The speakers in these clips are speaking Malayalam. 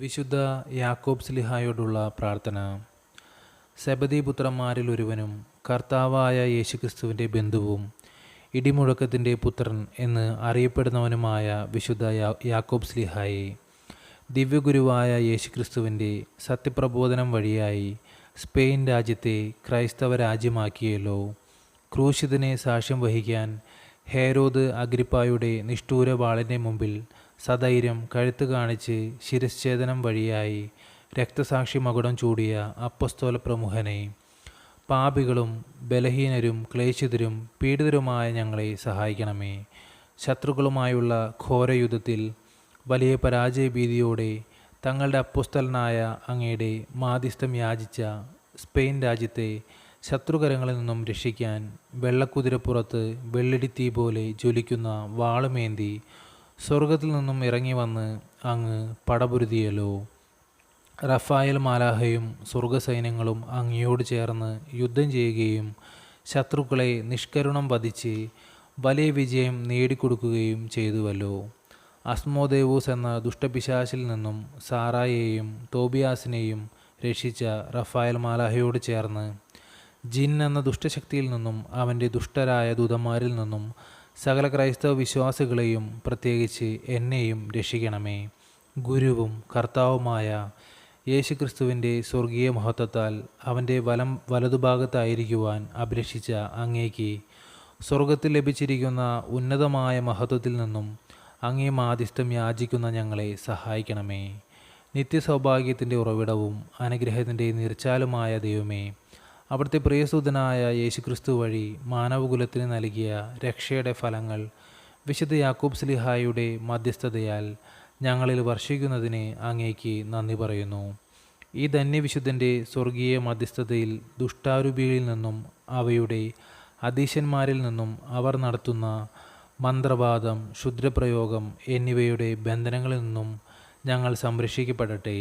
വിശുദ്ധ യാക്കോബ് സ്ലിഹായോടുള്ള പ്രാർത്ഥന. സെബദീപുത്രന്മാരിൽ ഒരുവനും കർത്താവായ യേശുക്രിസ്തുവിന്റെ ബന്ധുവും ഇടിമുഴക്കത്തിന്റെ പുത്രൻ എന്ന് അറിയപ്പെടുന്നവനുമായ വിശുദ്ധ യാക്കോബ് സ്ലിഹായെ. ദിവ്യഗുരുവായ യേശുക്രിസ്തുവിന്റെ സത്യപ്രബോധനം വഴിയായി സ്പെയിൻ രാജ്യത്തെ ക്രൈസ്തവ രാജ്യമാക്കിയല്ലോ. ക്രൂശിതനെ സാക്ഷ്യം വഹിക്കാൻ ഹേരോദ് അഗ്രിപ്പായുടെ നിഷ്ഠൂര വാളിന്റെ മുമ്പിൽ സധൈര്യം കഴുത്ത് കാണിച്ച് ശിരശ്ഛേദനം വഴിയായി രക്തസാക്ഷി മകുടം ചൂടിയ അപ്പസ്തോല പ്രമുഖനെ. പാപികളും ബലഹീനരും ക്ലേശിതരും പീഡിതരുമായ ഞങ്ങളെ സഹായിക്കണമേ. ശത്രുക്കളുമായുള്ള ഘോരയുദ്ധത്തിൽ വലിയ പരാജയഭീതിയോടെ തങ്ങളുടെ അപ്പുസ്തലനായ അങ്ങയുടെ മാധ്യസ്ഥം യാചിച്ച സ്പെയിൻ രാജ്യത്തെ ശത്രുകരങ്ങളിൽ നിന്നും രക്ഷിക്കാൻ വെള്ളക്കുതിരപ്പുറത്ത് വെള്ളിടിത്തീ പോലെ ജ്വലിക്കുന്ന വാളുമേന്തി സ്വർഗത്തിൽ നിന്നും ഇറങ്ങി വന്ന് അങ്ങ് പടപുരുതിയല്ലോ. റഫായൽ മാലാഹയും സ്വർഗസൈന്യങ്ങളും അങ്ങയോട് ചേർന്ന് യുദ്ധം ചെയ്യുകയും ശത്രുക്കളെ നിഷ്കരുണം വധിച്ച് വലിയ വിജയം നേടിക്കൊടുക്കുകയും ചെയ്തുവല്ലോ. അസ്മോദേവൂസ് എന്ന ദുഷ്ടപിശാശിൽ നിന്നും സാറായെയും തോബിയാസിനെയും രക്ഷിച്ച റഫായൽ മാലാഹയോട് ചേർന്ന് ജിൻ എന്ന ദുഷ്ടശക്തിയിൽ നിന്നും അവന്റെ ദുഷ്ടരായ ദൂതന്മാരിൽ നിന്നും സകല ക്രൈസ്തവ വിശ്വാസികളെയും പ്രത്യേകിച്ച് എന്നെയും രക്ഷിക്കണമേ. ഗുരുവും കർത്താവുമായ യേശുക്രിസ്തുവിന്റെ സ്വർഗീയ മഹത്വത്താൽ അവന്റെ വലം വലതുഭാഗത്തായിരിക്കുവാൻ അഭിലഷിച്ച അങ്ങേക്ക് സ്വർഗത്തിൽ ലഭിച്ചിരിക്കുന്ന ഉന്നതമായ മഹത്വത്തിൽ നിന്നും അങ്ങേ മാധ്യസ്ഥം യാചിക്കുന്ന ഞങ്ങളെ സഹായിക്കണമേ. നിത്യസൗഭാഗ്യത്തിന്റെ ഉറവിടവും അനുഗ്രഹത്തിന്റെ നീർച്ചാലുമായ ദൈവമേ അവിടുത്തെ പ്രിയസൂതനായ യേശുക്രിസ്തു വഴി മാനവകുലത്തിന് നൽകിയ രക്ഷയുടെ ഫലങ്ങൾ വിശുദ്ധ യാക്കൂബ് സ്ലിഹായുടെ മധ്യസ്ഥതയാൽ ഞങ്ങളിൽ വർഷിക്കുന്നതിന് അങ്ങേക്ക് നന്ദി പറയുന്നു. ഈ ധന്യവിശുദ്ധന്റെ സ്വർഗീയ മധ്യസ്ഥതയിൽ ദുഷ്ടാരൂപികളിൽ നിന്നും അവയുടെ അധീശന്മാരിൽ നിന്നും അവർ നടത്തുന്ന മന്ത്രവാദം ക്ഷുദ്രപ്രയോഗം എന്നിവയുടെ ബന്ധനങ്ങളിൽ നിന്നും ഞങ്ങൾ സംരക്ഷിക്കപ്പെടട്ടെ.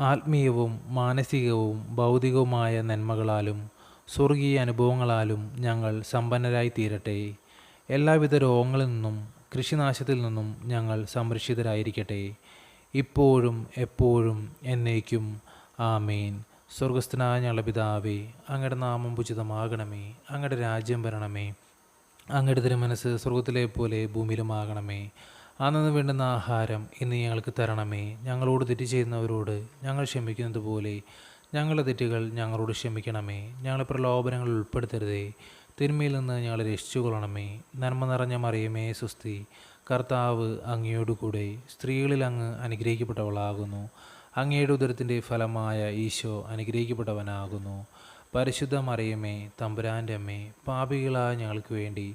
ആത്മീയവും മാനസികവും ഭൗതികവുമായ നന്മകളാലും സ്വർഗീയ അനുഭവങ്ങളാലും ഞങ്ങൾ സമ്പന്നരായി തീരട്ടെ എല്ലാവിധ രോഗങ്ങളിൽ നിന്നും കൃഷിനാശത്തിൽ നിന്നും ഞങ്ങൾ സംരക്ഷിതരായിരിക്കട്ടെ. ഇപ്പോഴും എപ്പോഴും എന്നേക്കും. ആമേൻ. സ്വർഗസ്ഥനായ ഞങ്ങളുടെ പിതാവേ അങ്ങയുടെ നാമം ഉചിതമാകണമേ. അങ്ങയുടെ രാജ്യം വരണമേ. അങ്ങയുടെ തിരുമനസ് സ്വർഗത്തിലെ പോലെ ഭൂമിയിലുമാകണമേ. അന്നു വേണ്ടുന്ന ആഹാരം ഇന്ന് ഞങ്ങൾക്ക് തരണമേ. ഞങ്ങളോട് തെറ്റ് ചെയ്യുന്നവരോട് ഞങ്ങൾ ക്ഷമിക്കുന്നത് പോലെ ഞങ്ങളുടെ തെറ്റുകൾ ഞങ്ങളോട് ക്ഷമിക്കണമേ. ഞങ്ങളെ പ്രലോഭനങ്ങൾ ഉൾപ്പെടുത്തരുതേ. തിന്മയിൽ നിന്ന് ഞങ്ങളെ രക്ഷിച്ചുകൊള്ളണമേ നന്മ നിറഞ്ഞ മറിയമേ സുസ്തി കർത്താവ് അങ്ങയോടുകൂടെ സ്ത്രീകളിൽ അങ്ങ് അനുഗ്രഹിക്കപ്പെട്ടവളാകുന്നു. അങ്ങയുടെ ഉദരത്തിന്റെ ഫലമായ ഈശോ അനുഗ്രഹിക്കപ്പെട്ടവനാകുന്നു. പരിശുദ്ധ മറിയമേ തമ്പുരാന്റെ അമ്മേ പാപികളായ ഞങ്ങൾക്ക് വേണ്ടി